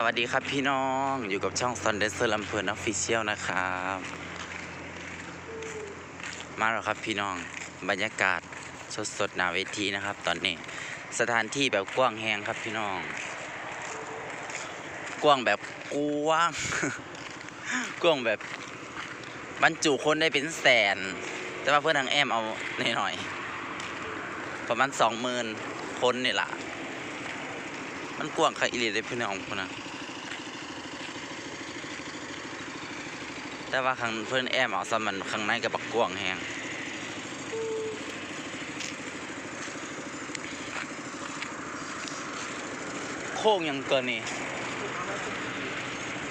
สวัสดีครับพี่น้องอยู่กับช่อง Sun Dancer ลำเพลินออฟฟิเชียลนะครับ มาแล้วครับพี่น้องบรรยากาศสดๆหนาเวทีนะครับ ตอนนี้ สถานที่แบบกว้างแหงครับพี่น้อง กว้างแบบกว้าง กว้างแบบบรรจุคนได้เป็นแสน แต่ว่าเพื่อนทางแอมเอาหน่อยๆประมาณสองหมื่นคนนี่แหละ มันกว้างค่ะอีหลีเลยพี่น้องคนนะแต่ว่าข้างเพื่อนแอมเอาสมันข้างในกับบักกว้างแหงโค้งยังเกินนี่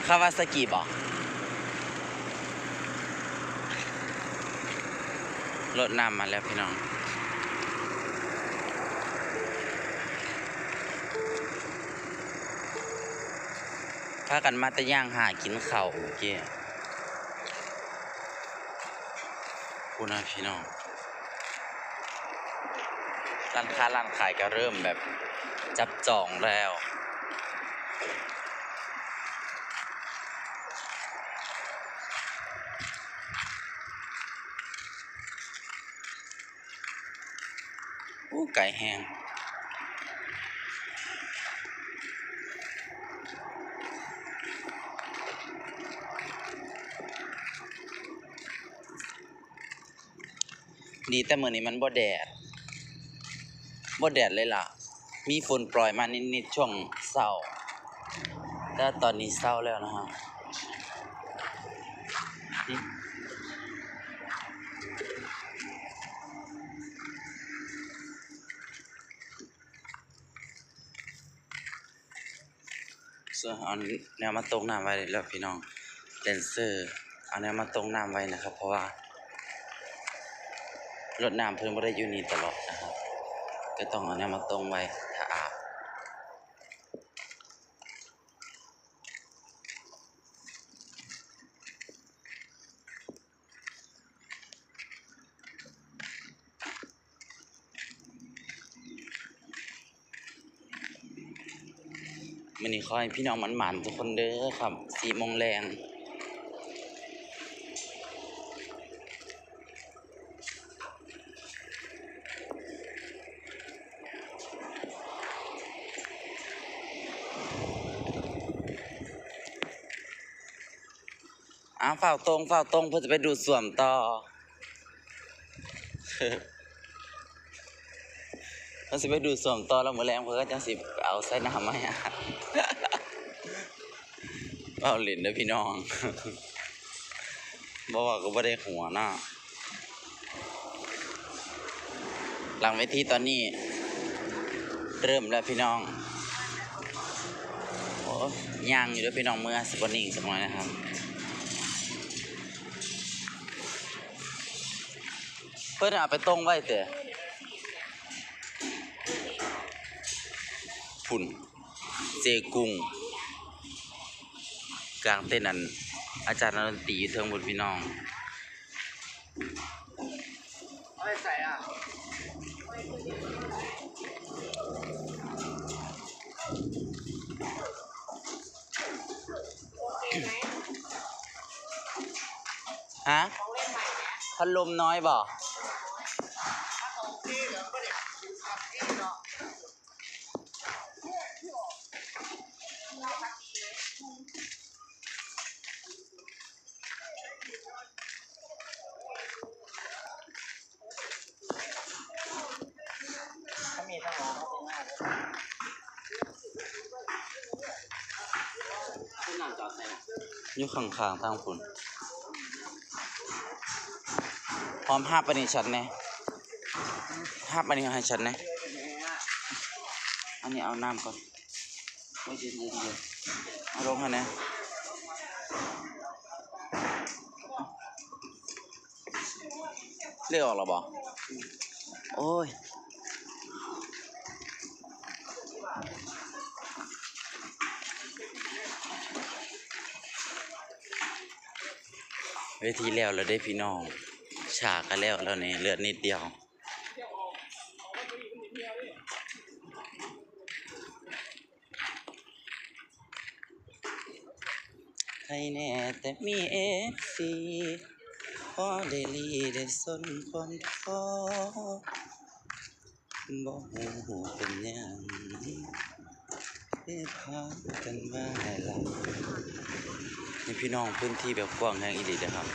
คาวาซากิบอกรถน้ำมาแล้วพี่น้อง พากันมาตะย่างหากินเข่าวเมื่อกี้พูดนะพี่น้องร้านค้าร้านขายก็เริ่มแบบจับจองแล้วอู้ไก่แห้ง ดีแต่มื่อนี้มันบ่แดดบ่แดดเลยล่ะ มีฝนปล่อยมานิดๆช่วงเศร้าแต่ตอนนี้เศร้าแล้วนะฮะอืมส่วนเอาแนวมาตรงน้ำไว้แล้วพี่น้องแดนเซอร์เอาแนวมาตรงน้ำไว้นะครับ เพราะว่า รดน้ำเพิ่นบ่ได้อยู่นี่ตลอดนะครับ ก็ต้องเอาเนี่ยมาตรงไว้ถ้าอาบมันนี้ขอให้พี่น้องมันหมันๆทุกคนเด้อครับสี่โมงแรง อ้าวเฝ้าตรงเฝ้าตรงเพื่อจะไปดูดส่วมต่อเพื่อจะไปดูดส่วมต่อแล้วเมือแรงเพื่อจะสิเอาใส่น้ำมาให้อาบเอาหรียญนะพี่น้องบอกว่าก็ไม่ได้หัวหน้าหลังเวทีตอนนี้ เริ่มแล้วพี่น้องโอ้ย่างอยู่ด้วยพี่น้องเมื่อสปอนนิ่งสักหน่อยนะครับ เพื่อนเอาไปตรงไว้เตะพุ่น เจกุ้งกลางเต้นอันอาจารย์นักดนตรีอยู่เทิงบนพี่น้องไม่ใส่อะฮะพัดลมน้อยบ่ ที่เหลือก็เนี่ยขับที่เนาะ ถ้ามีทั้งหมดเขาเป็นหน้าเลย ขึ้นหนังจอดไหน อยู่ข้างๆทางคุณพร้อมห้าปนิชันแน่ห้าปนิให้ฉันแน่อันนี้เอาน้ำก่อนไม่ใช่เย็นเดียวเอาลงให้แน่เรียกออกแล้วบ่โอ้ย เวทีแล้วเราได้พี่น้องฉากกันแล้วแล้วนี่เหลือนิดเดียวใครแน่แต่มีเอฟซีพอได้ลีได้สนความท้อบ่หูเป็นยังได้พากันมาหลับ นี่พี่น้องพื้นที่แบบกว้างแห่งอิหลีนะครับ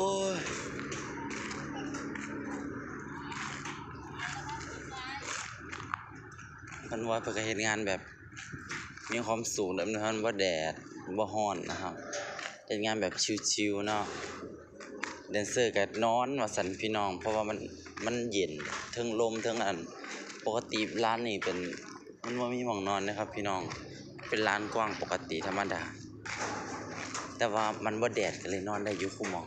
โอ้ยมันว่าเพื่อเห็นงานแบบ มีความสูงแบบนั้นว่าแดดว่าฮ้อนนะครับเป็นงานแบบชิวๆเนาะแดนเซอร์ก็นอนว่าสันพี่น้อง เพราะว่ามันมันเย็นเทิงลมเทิงอัน ปกติร้านนี่เป็นมันว่ามีหมองนอนนะครับ พี่น้องเป็นร้านกว้างปกติธรรมดา แต่ว่ามันว่าแดดก็เลยนอนได้อยู่คู่มอง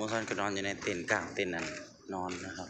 หมูซันก็นอนอยู่ในเต็นท์กลางเต็นท์นั้นนอนนะครับ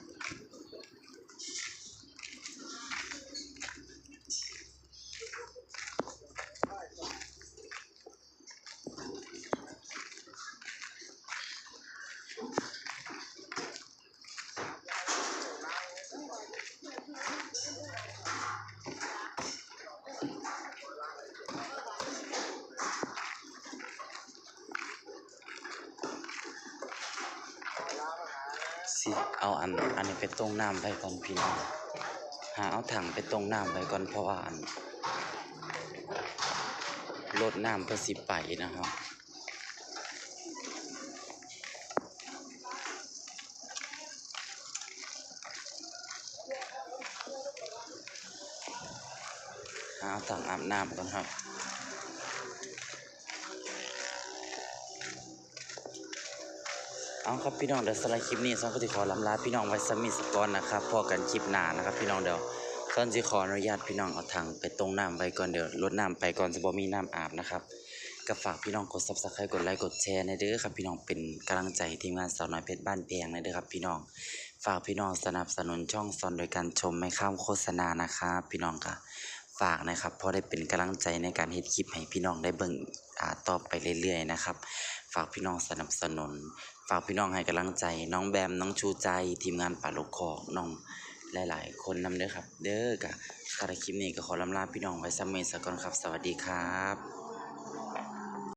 สิเอาอันอันนี้ไปต้งน้ำไว้ก่อนพี่น้องหาเอาถังไปต้งน้ำไว้ก่อนเพราะว่าอันรดน้ำเพื่อสิไปนะครับหาเอาถังอาบน้ำก่อนครับ เอาครับพี่น้องเดี๋ยวสไลด์คลิปนี้ซ้อนก็จะขอลำลาพี่น้องไว้สมิสก่อนนะครับพอกันคลิปหน้านะครับ พี่น้องเดี๋ยวซ้อนจะขออนุญาตพี่น้องเอาถังไปตรงน้ำไว้ก่อนเดี๋ยวลดน้ำไปก่อนจะบ่มีน้ำอาบนะครับก็ฝากพี่น้องกด subscribe กดไลค์กดแชร์ในเด้อครับพี่น้องเป็นกำลังใจทีมงานสาวน้อยเพชรบ้านแพงในเด้อครับพี่น้องฝากพี่น้องสนับสนุนช่องซอนโดยการชมไม่ข้ามโฆษณานะครับพี่น้องค่ะ ฝากนะครับเพราะได้เป็นกำลังใจในการเฮ็ดคลิปให้พี่น้องได้เบิ่งอ่าต่อไปเรื่อยๆนะครับ ฝากพี่น้องสนับสนุน ฝากพี่น้องให้กำลังใจ น้องแบมน้องชูใจ ทีมงานป่าลูกคอกน้องหลายๆ คนนำเด้อครับ เด้อกะคาราคลิปนี้ก็ขอลำลาพี่น้องไว้ซ้ำเมสก่อนครับ สวัสดีครับ